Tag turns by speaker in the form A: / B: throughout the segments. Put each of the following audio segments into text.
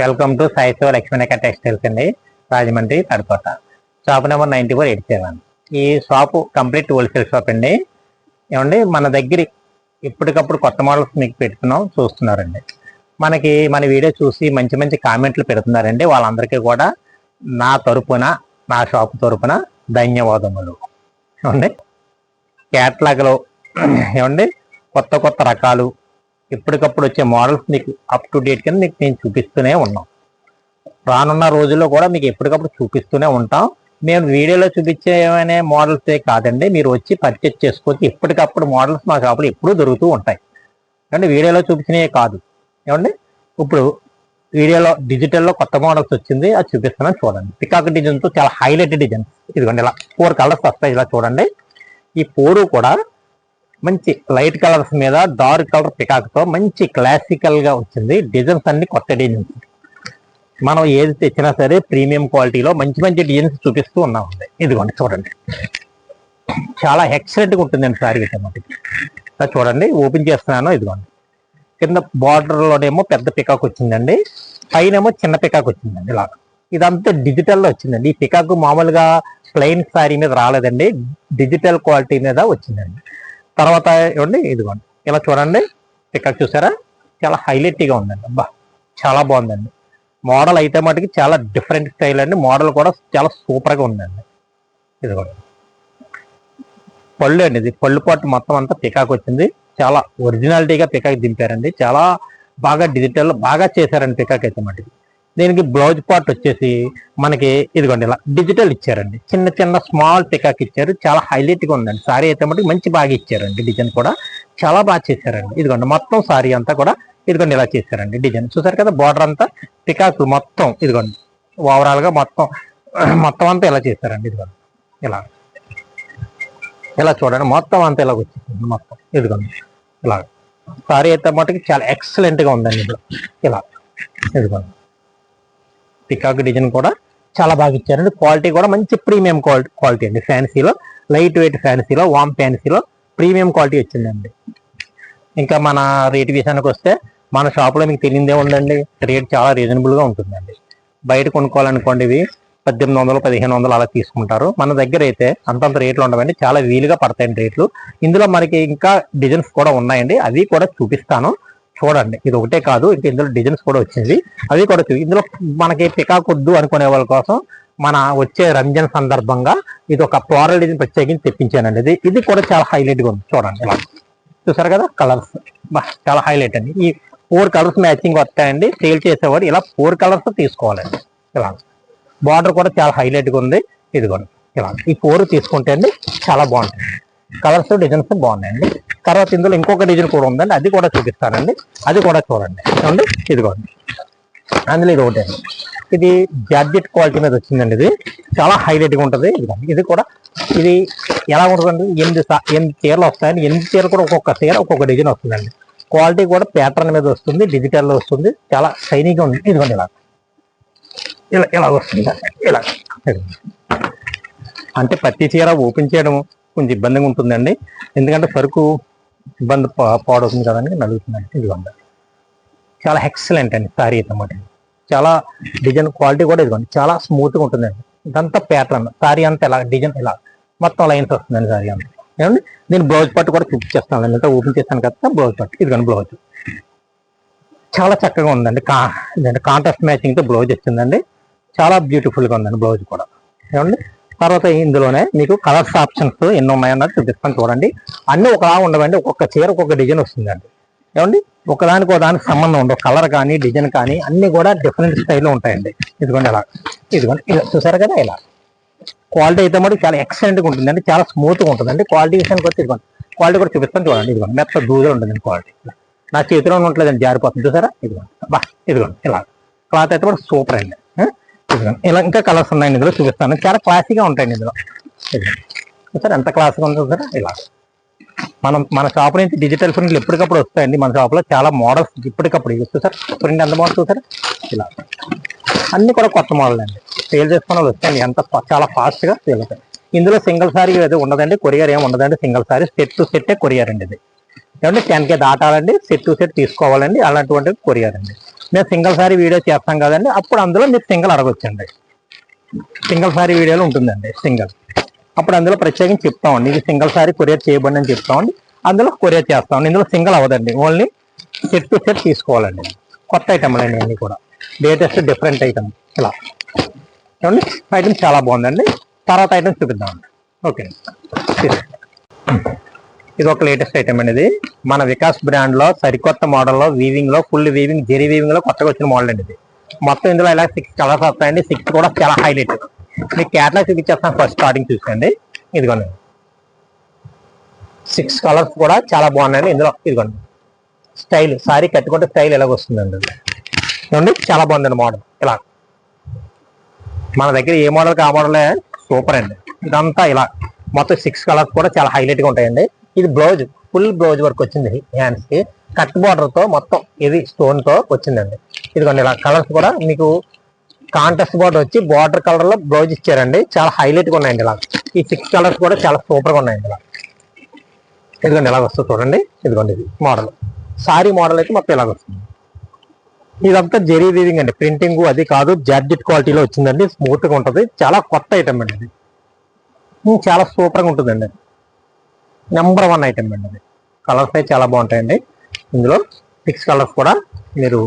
A: Welcome to Saisiva Lakshmanika textiles అండి. Rajahmundry Tadakota shop number ninety four eight seven. ఈ shop complete wholesale shop అండి. ఏమండి మన దగ్గర ఎప్పటికప్పుడు కొత్త మోడల్స్ మీకు పెడుతున్నాం చూస్తున్నారండి. మనకి మన వీడియో చూసి మంచి మంచి కామెంట్లు పెడుతున్నారండి. వాళ్ళందరికీ కూడా నా తరపున నా షాప్ తరపున ధన్యవాదములు. ఏమండి క్యాట్లాగ్లో ఏమండి కొత్త కొత్త రకాలు ఎప్పటికప్పుడు వచ్చే మోడల్స్ మీకు అప్ టు డేట్ కింద మీకు నేను చూపిస్తూనే ఉన్నాం. రానున్న రోజుల్లో కూడా మీకు ఎప్పటికప్పుడు చూపిస్తూనే ఉంటాం. మేము వీడియోలో చూపించేమనే మోడల్సే కాదండి. మీరు వచ్చి పర్చేస్ చేసుకోవచ్చు. ఎప్పటికప్పుడు మోడల్స్ మా షాపులో ఎప్పుడూ దొరుకుతూ ఉంటాయి. అంటే వీడియోలో చూపించినవే కాదు. ఏమండి? ఇప్పుడు వీడియోలో డిజిటల్లో కొత్త మోడల్స్ వచ్చింది. అది చూపిస్తున్నాను చూడండి. పికాక్ డిజైన్తో చాలా హైలైట్ డిజైన్ ఇదిగోండి ఇలా ఫోర్ కలర్స్ వస్తాయి. ఇలా చూడండి. ఈ ఫోరు కూడా మంచి లైట్ కలర్స్ మీద డార్క్ కలర్ పికాక్తో మంచి క్లాసికల్గా వచ్చింది. డిజైన్స్ అన్ని కొత్త డిజైన్స్. మనం ఏది తెచ్చినా సరే ప్రీమియం క్వాలిటీలో మంచి మంచి డిజైన్స్ చూపిస్తూ ఉన్నాం ఇదిగోండి చూడండి. చాలా ఎక్సలెంట్గా ఉంటుందండి సారీ విషయం చూడండి ఓపెన్ చేస్తున్నాను ఇదిగోండి. కింద బార్డర్లోనేమో పెద్ద పికాక్ వచ్చిందండి. పైన ఏమో చిన్న పికాక్ వచ్చిందండి ఇలా ఇదంతా డిజిటల్లో వచ్చిందండి. ఈ పికాక్ మామూలుగా ప్లెయిన్ శారీ మీద రాలేదండి. డిజిటల్ క్వాలిటీ మీద వచ్చిందండి. తర్వాత ఇవ్వండి ఇదిగోండి. ఇలా చూడండి. ఇక్కడ చూసారా? చాలా హైలైట్గా ఉందండి. అబ్బా! చాలా బాగుందండి. మోడల్ అయితే మటుకి చాలా డిఫరెంట్ స్టైల్ అండి. మోడల్ కూడా చాలా సూపర్గా ఉందండి. ఇదిగోండి. పళ్ళు అండి ఇది. పళ్ళు పాటు మొత్తం అంతా పికాక్ వచ్చింది. చాలా ఒరిజినాలిటీగా పికాక్ దింపారండి. చాలా బాగా డిజిటల్ బాగా చేశారండి పికాక్ అయితే మటుకి. దీనికి బ్లౌజ్ పార్ట్ వచ్చేసి మనకి ఇదిగోండి ఇలా డిజిటల్ ఇచ్చారండి. చిన్న చిన్న స్మాల్ పికాక్ ఇచ్చారు. చాలా హైలైట్గా ఉందండి. సారీ అయితే మటుకు మంచి బాగా ఇచ్చారండి డిజైన్ కూడా. చాలా బాగా చేశారండి. ఇదిగోండి మొత్తం సారీ అంతా కూడా ఇదిగోండి ఇలా చేశారండి డిజైన్ చూసారు కదా బార్డర్ అంతా? పికాక్ మొత్తం ఇదిగోండి. ఓవరాల్గా మొత్తం మొత్తం అంతా ఇలా చేశారండి ఇదిగోండి. ఇలా. ఇలా చూడండి. మొత్తం అంతా ఇలా వచ్చేసింది మొత్తం. ఇదిగోండి. ఇలా. సారీ అయితే మటుకు చాలా ఎక్సలెంట్గా ఉందండి. ఇది ఇలా. ఇదిగోండి. పికాక్ డిజైన్ కూడా చాలా బాగా ఇచ్చారండి. క్వాలిటీ కూడా మంచి ప్రీమియం క్వాలిటీ క్వాలిటీ అండి. ఫ్యాన్సీలో లైట్ వెయిట్ ఫ్యాన్సీలో వామ్ ఫ్యాన్సీలో ప్రీమియం క్వాలిటీ వచ్చిందండి. ఇంకా మన రేట్ విషయానికి వస్తే మన షాప్లో మీకు తెలియదే ఉందండి. రేట్ చాలా రీజనబుల్గా ఉంటుందండి. బయట కొనుక్కోవాలనుకోండి ఇవి పద్దెనిమిది వందలు పదిహేను వందలు అలా తీసుకుంటారు. మన దగ్గర అయితే అంతంత రేట్లు ఉండవండి. చాలా వీలుగా పడతాయండి రేట్లు ఇందులో మనకి ఇంకా డిజైన్స్ కూడా ఉన్నాయండి. అవి కూడా చూపిస్తాను. చూడండి. ఇది ఒకటే కాదు ఇంకా ఇందులో డిజైన్స్ కూడా వచ్చింది అవి కూడా ఇందులో మనకి పికాక్ వద్దు అనుకునే వాళ్ళ కోసం మన వచ్చే రంజన్ సందర్భంగా ఇది ఒక ఫ్లోరల్ డిజైన్ ప్రత్యేకించి తెప్పించానండి. ఇది ఇది కూడా చాలా హైలైట్గా ఉంది. చూడండి. ఇలా. చూసారు కదా? కలర్స్ చాలా హైలైట్ అండి. ఈ ఫోర్ కలర్స్ మ్యాచింగ్ వస్తాయండి. సేల్ చేసేవాడు ఇలా ఫోర్ కలర్స్ తీసుకోవాలండి. ఇలా. బార్డర్ కూడా చాలా హైలైట్గా ఉంది. ఇదిగోండి. ఇలా. ఈ ఫోర్ తీసుకుంటే అండి చాలా బాగుంటుంది కలర్స్ డిజైన్స్ బాగున్నాయండి. తర్వాత ఇందులో ఇంకొక డిజైన్ కూడా ఉందండి. అది కూడా చూపిస్తానండి. అది కూడా చూడండి. చూడండి ఇదిగోండి. అందులో ఇది ఒకటే ఇది జార్జెట్ క్వాలిటీ మీద వచ్చిందండి ఇది. చాలా హైలైట్గా ఉంటుంది. ఇదిగోండి. ఇది కూడా ఇది ఎలా ఉంటుందండి? ఎనిమిది ఎనిమిది చీరలు వస్తాయండి. ఎనిమిది చీరలు కూడా ఒక్కొక్క చీర ఒక్కొక్క డిజైన్ వస్తుందండి. క్వాలిటీ కూడా ప్యాటర్న్ మీద వస్తుంది. డిజిటల్లో వస్తుంది. చాలా షైనీగా ఉంది. ఇదిగోండి ఇలా. ఇలా ఇలా వస్తుంది. ఇలా అంటే ప్రతి చీర ఓపెన్ చేయడం కొంచెం ఇబ్బందిగా ఉంటుందండి. ఎందుకంటే సరుకు ఇబ్బంది పా- పాడవుతుంది కదండి నలుగుతుందండి ఇదిగోండి చాలా ఎక్సలెంట్ అండి సారీ అన్నమాట. చాలా డిజైన్ క్వాలిటీ కూడా ఇదిగోండి చాలా స్మూత్గా ఉంటుందండి. ఇదంతా ప్యాటర్న్ సారీ అంతా ఎలా డిజైన్ ఇలా మొత్తం లైన్స్ వస్తుందండి సారీ అంతా. ఏమండి? దీని బ్లౌజ్ పట్టు కూడా చూపించేస్తాను అంతా ఓపెన్ చేస్తాను కదా బ్లౌజ్ పట్టు ఇదిగోండి బ్లౌజ్. చాలా చక్కగా ఉందండి కా కాంట్రాస్ట్ మ్యాచింగ్తో బ్లౌజ్ వచ్చిందండి. చాలా బ్యూటిఫుల్గా ఉందండి బ్లౌజ్ కూడా. ఏమండి? తర్వాత ఇందులోనే మీకు కలర్స్ ఆప్షన్స్ ఎన్ని ఉన్నాయన్నది చూపిస్తాను చూడండి. అన్ని ఒకలా ఉండవండి ఒక్కొక్క చీర ఒక్కొక్క డిజైన్ వస్తుందండి. ఏమండి? ఒకదానికి ఒకదానికి సంబంధం ఉండవు. కలర్ కానీ డిజైన్ కానీ అన్ని కూడా డిఫరెంట్ స్టైల్లో ఉంటాయండి. ఇదిగోండి ఇలా ఇదిగోండి. ఇలా చూసారు కదా ఇలా. క్వాలిటీ అయితే మటుకు చాలా ఎక్సలెంట్గా ఉంటుందండి. చాలా స్మూత్గా ఉంటుందండి. క్వాలిటీ విషయానికి వచ్చి ఇదిగోండి. క్వాలిటీ కూడా చూపిస్తాను చూడండి. ఇదిగోండి. మెత్త దూజలు ఉంటుందండి క్వాలిటీ నా చేతిలో ఉండట్లేదండి జారిపోతుంది. చూసారా? ఇదిగోండి. బా ఇదిగోండి. ఇలా. క్లాత్ అయితే కూడా సూపర్ అండి. ఇలా ఇంకా కలర్స్ ఉన్నాయండి ఇందులో చూపిస్తాను. చాలా క్లాసీగా ఉంటాయండి ఇందులో. సార్ ఎంత క్లాస్గా ఉందో సార్ ఇలా. మనం మన షాప్ నుంచి డిజిటల్ ప్రింట్లు ఎప్పటికప్పుడు వస్తాయండి. మన షాప్లో చాలా మోడల్స్ ఇప్పటికప్పుడు. చూస్తే సార్ ప్రింట్ ఎంత బాగుంటుంది సార్ ఇలా. అన్ని కూడా కొత్త మోడల్ అండి. సేల్ చేసుకున్న వాళ్ళు వస్తాయండి. ఎంత చాలా ఫాస్ట్గా సేల్ అవుతాయి. ఇందులో సింగిల్ సారీ ఏదో ఉండదండి. కొరియర్ ఏమి ఉండదండి. సింగిల్ సారీ సెట్ టు సెట్టే కొరియర్ అండి ఇది. ఏమంటే టెన్ కే దాటాలండి. సెట్ టు సెట్ తీసుకోవాలండి. అలాంటివంటి కొరియర్ అండి. మేము సింగిల్ సారీ వీడియో చేస్తాం కదండి. అప్పుడు అందులో మీరు సింగిల్ అడగొచ్చండి. సింగిల్ సారీ వీడియోలు ఉంటుందండి సింగిల్ అప్పుడు అందులో ప్రత్యేకం చెప్తామండి. ఇది సింగిల్ సారీ కొరియర్ చేయబడి అని చెప్తామండి. అందులో కొరియర్ చేస్తామండి. ఇందులో సింగిల్ అవ్వదండి. ఓన్లీ సెట్ టు సెట్ తీసుకోవాలండి. కొత్త ఐటమ్ అండి అన్నీ కూడా. లేటెస్ట్ డిఫరెంట్ ఐటమ్ ఇలా. చూడండి ఐటమ్ చాలా బాగుందండి. తర్వాత ఐటమ్ చూపిద్దామండి. ఓకే. ఇది ఒక లేటెస్ట్ ఐటమ్ అండి ఇది. మన వికాస్ బ్రాండ్లో సరికొత్త మోడల్లో వీవింగ్లో ఫుల్ వీవింగ్ జెరీ వీవింగ్లో కొత్తగా వచ్చిన మోడల్ అండి ఇది. మొత్తం ఇందులో ఇలా సిక్స్ కలర్స్ వస్తాయండి. సిక్స్ కూడా చాలా హైలైట్ మీకు క్యాటలాగ్ చూపించేస్తాను ఫస్ట్ స్టార్టింగ్ చూసుకోండి ఇదిగోండి. సిక్స్ కలర్స్ కూడా చాలా బాగున్నాయండి. ఇందులో ఇదిగోండి. స్టైల్ సారీ కట్టుకుంటే స్టైల్ ఎలాగ వస్తుందండి. ఇది. చూడండి చాలా బాగుందండి మోడల్ ఇలా. మన దగ్గర ఏ మోడల్ ఆ మోడలే సూపర్ అండి. ఇదంతా ఇలా. మొత్తం సిక్స్ కలర్స్ కూడా చాలా హైలైట్గా ఉంటాయండి. ఇది బ్లౌజ్ ఫుల్ బ్లౌజ్ వర్క్ వచ్చింది హ్యాండ్స్కి కట్ బార్డర్తో మొత్తం ఇది స్టోన్తో వచ్చిందండి. ఇదిగోండి ఇలా కలర్స్ కూడా మీకు కాంటెస్ట్ బార్డర్ వచ్చి బార్డర్ కలర్లో బ్లౌజ్ ఇచ్చారండి. చాలా హైలైట్గా ఉన్నాయండి ఇలా. ఈ సిక్స్ కలర్స్ కూడా చాలా సూపర్గా ఉన్నాయండి ఇలా. ఇదిగోండి ఇలా వస్తుంది చూడండి. ఇదిగోండి ఇది మోడల్. సారీ మోడల్ అయితే మొత్తం ఇలాగ వస్తుంది. ఇదంతా జెరీ వీవింగ్ అండి. ప్రింటింగ్ అది కాదు జార్జెట్ క్వాలిటీలో వచ్చిందండి. స్మూత్గా ఉంటుంది. చాలా కొత్త ఐటమ్ అండి ఇది. చాలా సూపర్గా ఉంటుందండి. నెంబర్ వన్ ఐటమ్ అండి అది. కలర్స్ అయితే చాలా బాగుంటాయండి. ఇందులో సిక్స్ కలర్స్ కూడా మీరు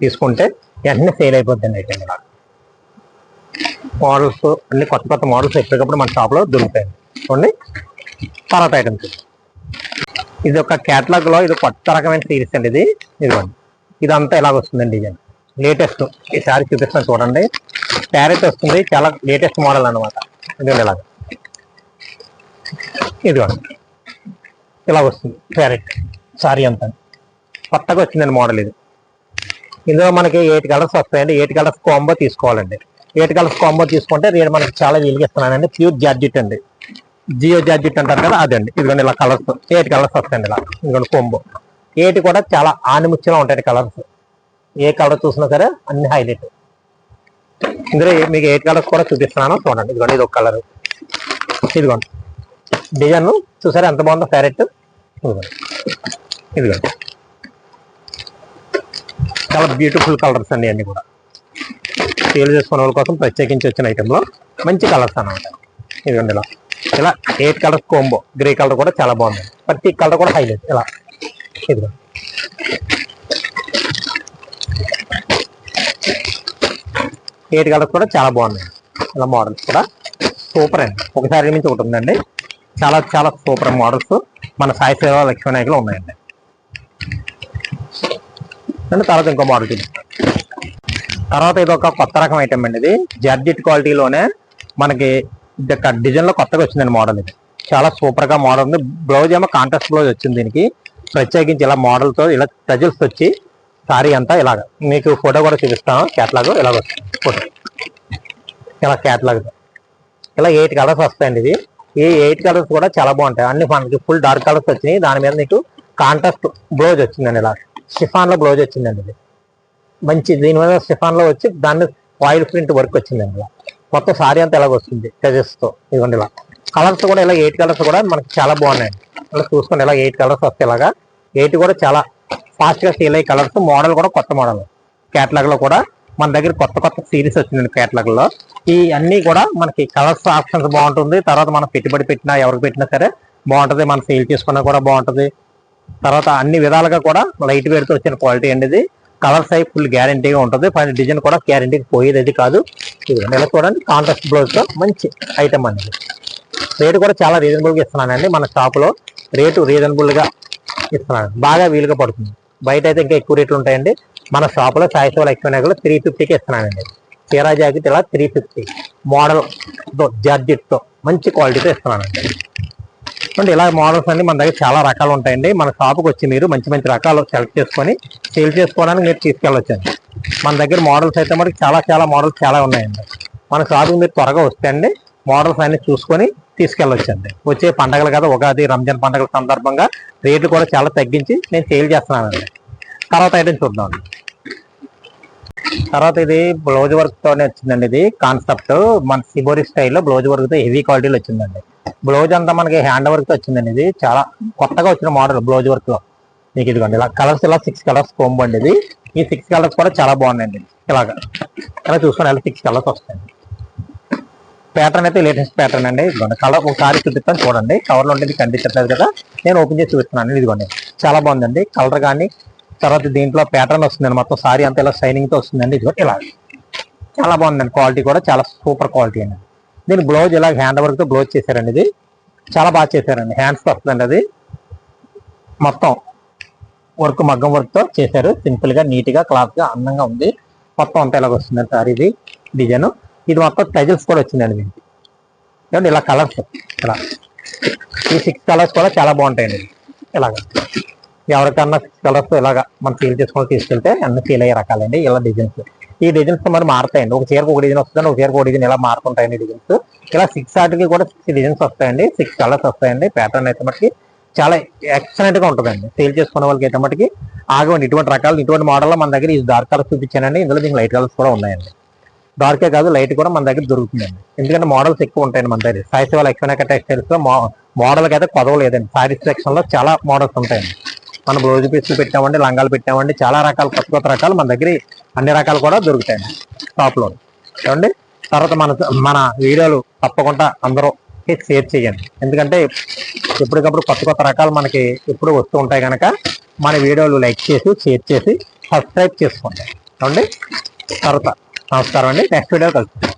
A: తీసుకుంటే వెంటనే సేల్ అయిపోద్దండి ఐటమ్ ఇలా మోడల్స్ అన్ని కొత్త కొత్త మోడల్స్ ఎప్పటికప్పుడు మన షాప్లో దొరుకుతాయి చూడండి. తర్వాత ఐటమ్స్ ఇది ఒక క్యాటలాగ్లో లో ఇది కొత్త రకమైన సిరీస్ అండి ఇది. ఇదిగోండి. ఇదంతా ఇలాగ వస్తుందండి డిజైన్ లేటెస్ట్ ఈ శారీ చూపిస్తాను చూడండి. ప్యారెట్ వస్తుంది. చాలా లేటెస్ట్ మోడల్ అన్నమాట. ఇదిగోండి ఇలాగ. ఇదిగోండి. ఇలా వస్తుంది. ప్యారెట్ సారీ అంతా. కొత్తగా వచ్చిందండి మోడల్ ఇది. ఇందులో మనకి ఎయిట్ కలర్స్ వస్తాయండి. ఎయిట్ కలర్స్ కాంబో తీసుకోవాలండి. ఎయిట్ కలర్స్ కాంబో తీసుకుంటే నేను మనకి చాలా వీలుగా ఇస్తున్నానండి ప్యూర్ జార్జిట్ అండి. జియో జార్జిట్ అంటారు కదా అదండి. ఇదిగోండి ఇలా కలర్స్. ఎయిట్ కలర్స్ వస్తాయండి ఇలా. ఇదిగోండి కొంబో. ఎయిట్ కూడా చాలా ఆనిముత్యంలో ఉంటాయి కలర్స్. ఏ కలర్ చూసినా సరే అన్ని హైలైట్. ఇందులో ఏ- మీకు ఎయిట్ కలర్స్ కూడా చూపిస్తున్నాను. చూడండి. ఇదిగోండి ఇది ఒక కలర్. ఇదిగోండి. డిజైన్ చూసారా? ఎంత బాగుందో ప్యారెట్ ఇదిగోండి చాలా బ్యూటిఫుల్ కలర్స్ అండి అన్నీ కూడా. సేల్ చేసుకునే వాళ్ళ కోసం ప్రత్యేకించి వచ్చిన ఐటెంలో మంచి కలర్స్ అన్నమాట. ఇదిగోండి ఇలా. ఇలా eight colours combo. Grey colour కూడా చాలా బాగుంది. ప్రతి కలర్ కూడా హైలైట్. ఇలా. ఇదిగో. ఎయిట్ కలర్స్ కూడా చాలా బాగున్నాయి. ఇలా మోడల్స్ కూడా. సూపర్ అండి. ఒకసారి నుంచి ఒకటి ఉందండి. చాలా చాలా సూపర్ మోడల్స్ మన సాయి సేవ లక్ష్మీ నాయకులు ఉన్నాయండి. అండ్ తర్వాత ఇంకో మోడల్ చూపిస్తాను తర్వాత ఇది ఒక కొత్త రకం ఐటమ్ అండి ఇది. జార్జెట్ క్వాలిటీలోనే మనకి డిజైన్లో కొత్తగా వచ్చిందండి మోడల్ ఇది. చాలా సూపర్గా మోడల్ ఉంది. బ్లౌజ్ ఏమో కాంట్రాస్ట్ బ్లౌజ్ వచ్చింది దీనికి. ప్రత్యేకించి ఇలా మోడల్తో ఇలా టజిల్స్ వచ్చి సారీ అంతా ఇలాగ. మీకు ఫోటో కూడా చూపిస్తాను. క్యాట్లాగ్ ఇలాగ వస్తుంది. ఫోటో ఇలా క్యాట్లాగ్ ఇలా ఎయిట్ కలర్స్ వస్తాయండి ఇది. ఈ ఎయిట్ కలర్స్ కూడా చాలా బాగుంటాయి. అన్ని మనకి ఫుల్ డార్క్ కలర్స్ వచ్చినాయి. దాని మీద నీకు కాంట్రాస్ట్ బ్లౌజ్ వచ్చిందండి ఇలా. షిఫాన్లో బ్లౌజ్ వచ్చిందండి ఇది. మంచి దీని మీద షిఫాన్లో వచ్చి దాన్ని ఆయిల్ ప్రింట్ వర్క్ వచ్చిందండి ఇలా. మొత్తం సారీ అంతా ఇలాగ వస్తుంది తో. ఇదిగోండి ఇలా. కలర్స్ కూడా ఇలా ఎయిట్ కలర్స్ కూడా మనకి చాలా బాగున్నాయండి. ఇలా చూసుకోండి ఇలా ఎయిట్ కలర్స్ వస్తాయి ఇలాగా. ఎయిట్ కూడా చాలా ఫాస్ట్గా సేల్ అయ్యే కలర్స్ మోడల్ కూడా కొత్త మోడల్ క్యాటలాగ్లో లో కూడా మన దగ్గర కొత్త కొత్త సిరీస్ వచ్చిందండి కేటలాగ్లో ఈ అన్ని కూడా మనకి కలర్స్ ఆప్షన్స్ బాగుంటుంది. తర్వాత మనం పెట్టుబడి పెట్టినా ఎవరికి పెట్టినా సరే బాగుంటుంది. మనం సేల్ చేసుకున్నా కూడా బాగుంటుంది. తర్వాత అన్ని విధాలుగా కూడా లైట్ వేర్ వచ్చిన క్వాలిటీ అండి ఇది. కలర్స్ అయి ఫుల్ గ్యారంటీగా ఉంటుంది. పైన డిజైన్ కూడా గ్యారంటీ పోయేది అది కాదు. ఇలా చూడండి. కాంట్రాస్ట్ బ్లౌజ్తో మంచి ఐటమ్ అనేది రేటు కూడా చాలా రీజనబుల్గా ఇస్తున్నానండి. మన షాప్లో రేటు రీజనబుల్గా ఇస్తున్నాను. బాగా వీలుగా పడుతుంది. బయట అయితే ఇంకా ఎక్కువ రేట్లు ఉంటాయండి. మన షాపులో సాయిశివ సాయి సేవలు త్రీ ఫిఫ్టీకి ఇస్తున్నానండి. తీరా జాకెట్ ఇలా త్రీ ఫిఫ్టీ మోడల్ జార్జెట్తో మంచి క్వాలిటీతో ఇస్తున్నానండి. అంటే ఇలా మోడల్స్ అన్ని మన దగ్గర చాలా రకాలు ఉంటాయండి. మన షాప్కి వచ్చి మీరు మంచి మంచి రకాలు సెలెక్ట్ చేసుకొని సేల్ చేసుకోవడానికి మీరు తీసుకెళ్ళొచ్చండి. మన దగ్గర మోడల్స్ అయితే మనకి చాలా చాలా మోడల్స్ చాలా ఉన్నాయండి. మన షాప్కి మీరు త్వరగా వస్తే అండి మోడల్స్ అన్ని చూసుకొని తీసుకెళ్ళొచ్చండి. వచ్చే పండగలు కదా ఉగాది రంజాన్ పండగల సందర్భంగా రేట్లు కూడా చాలా తగ్గించి నేను సేల్ చేస్తున్నానండి. తర్వాత ఐటమ్ చూద్దాం. తర్వాత ఇది బ్లౌజ్ వర్క్ తోనే వచ్చిందండి ఇది కాన్సెప్ట్. మన సిబోరి స్టైల్లో బ్లౌజ్ వర్క్తో హెవీ క్వాలిటీలో వచ్చిందండి. బ్లౌజ్ అంతా మనకి హ్యాండ్ వర్క్తో వచ్చిందండి ఇది. చాలా కొత్తగా వచ్చిన మోడల్ బ్లౌజ్ వర్క్లో మీకు ఇదిగోండి ఇలా కలర్స్ ఇలా సిక్స్ కలర్స్ కోంబో అండి ఇది. ఈ సిక్స్ కలర్స్ కూడా చాలా బాగున్నాయండి. ఇలాగా. ఇలా చూసుకుని ఇలా సిక్స్ కలర్స్ వస్తాయండి. ప్యాటర్న్ అయితే లేటెస్ట్ ప్యాటర్న్ అండి. ఇదిగోండి కలర్ ఒకసారి చూపిస్తాను చూడండి. కవర్లో ఉండేది కనిపించట్లేదు కదా. నేను ఓపెన్ చేసి చూపిస్తున్నాను. ఇదిగోండి చాలా బాగుందండి. కలర్ కానీ తర్వాత దీంట్లో ప్యాటర్న్ వస్తుందండి. మొత్తం సారీ అంతా ఇలా షైనింగ్తో వస్తుందండి. ఇది ఇలా. చాలా బాగుందండి. క్వాలిటీ కూడా చాలా సూపర్ క్వాలిటీ అండి. దీని బ్లౌజ్ ఇలా హ్యాండ్ వర్క్తో బ్లౌజ్ చేశారండి ఇది. చాలా బాగా చేశారండి. హ్యాండ్స్ వస్తుందండి అది. మొత్తం వర్క్ మగ్గం వర్క్తో చేశారు. సింపుల్గా నీట్గా క్లాత్గా అందంగా ఉంది. మొత్తం అంతా ఇలాగ వస్తుందండి సార్ ఇది డిజైన్ ఇది మొత్తం టైజల్స్ కూడా వచ్చిందండి దీనికి. ఇలా కలర్స్ ఇలా. ఈ సిక్స్ కలర్స్ కూడా చాలా బాగుంటాయండి. ఇలాగా. ఎవరికన్నా సిక్స్ కలర్స్ ఇలాగా మనం ఫీల్ చేసుకొని తీసుకెళ్తే అన్ని ఫీల్ అయ్యే రకాలండి ఇలా డిజైన్స్ ఈ డిజైన్స్ మరి మారుతాయండి. ఒక చీరకు ఒక డిజైన్ వస్తుంది ఒక చీరకు ఒక డిజైన్ ఇలా మారుతుంటాయండి డిజైన్స్ ఇలా సిక్స్ ఆర్ట్కి కూడా సిక్స్ డిజైన్స్ వస్తాయండి సిక్స్ కలర్స్ వస్తాయండి. ప్యాటర్న్ అయితే మనకి చాలా ఎక్సలెంట్గా ఉంటుందండి. సేల్ చేసుకునే వాళ్ళకి అయితే మటుకి ఆగండి ఇటువంటి రకాలు ఇటువంటి మోడల్ మన దగ్గర ఈ డార్క్ కలర్స్ చూపించానండి. ఇందులో దీనికి లైట్ కలర్స్ కూడా ఉన్నాయండి. డార్కే కాదు లైట్ కూడా మన దగ్గర దొరుకుతుందండి. ఎందుకంటే మోడల్స్ ఎక్కువ ఉంటాయండి మన దగ్గర. సాయి శివ లక్ష్మణ టెక్స్టైల్స్లో మోడల్ అయితే కొదవ లేదండి సారీస్ సెక్షన్లో చాలా మోడల్స్ ఉంటాయండి. మన బ్లౌజ్ పీసులు పెట్టామండి లంగాలు పెట్టామండి చాలా రకాల కొత్త కొత్త రకాలు మన దగ్గర అన్ని రకాలు కూడా దొరుకుతాయండి షాప్లో చూడండి తర్వాత మన మన వీడియోలు తప్పకుండా అందరూ షేర్ చేయండి. ఎందుకంటే ఎప్పటికప్పుడు కొత్త కొత్త రకాలు మనకి ఎప్పుడు వస్తూ ఉంటాయి కనుక మన వీడియోలు లైక్ చేసి షేర్ చేసి సబ్స్క్రైబ్ చేసుకోండి. చూడండి తర్వాత నమస్కారం అండి. నెక్స్ట్ వీడియో కలుస్తాం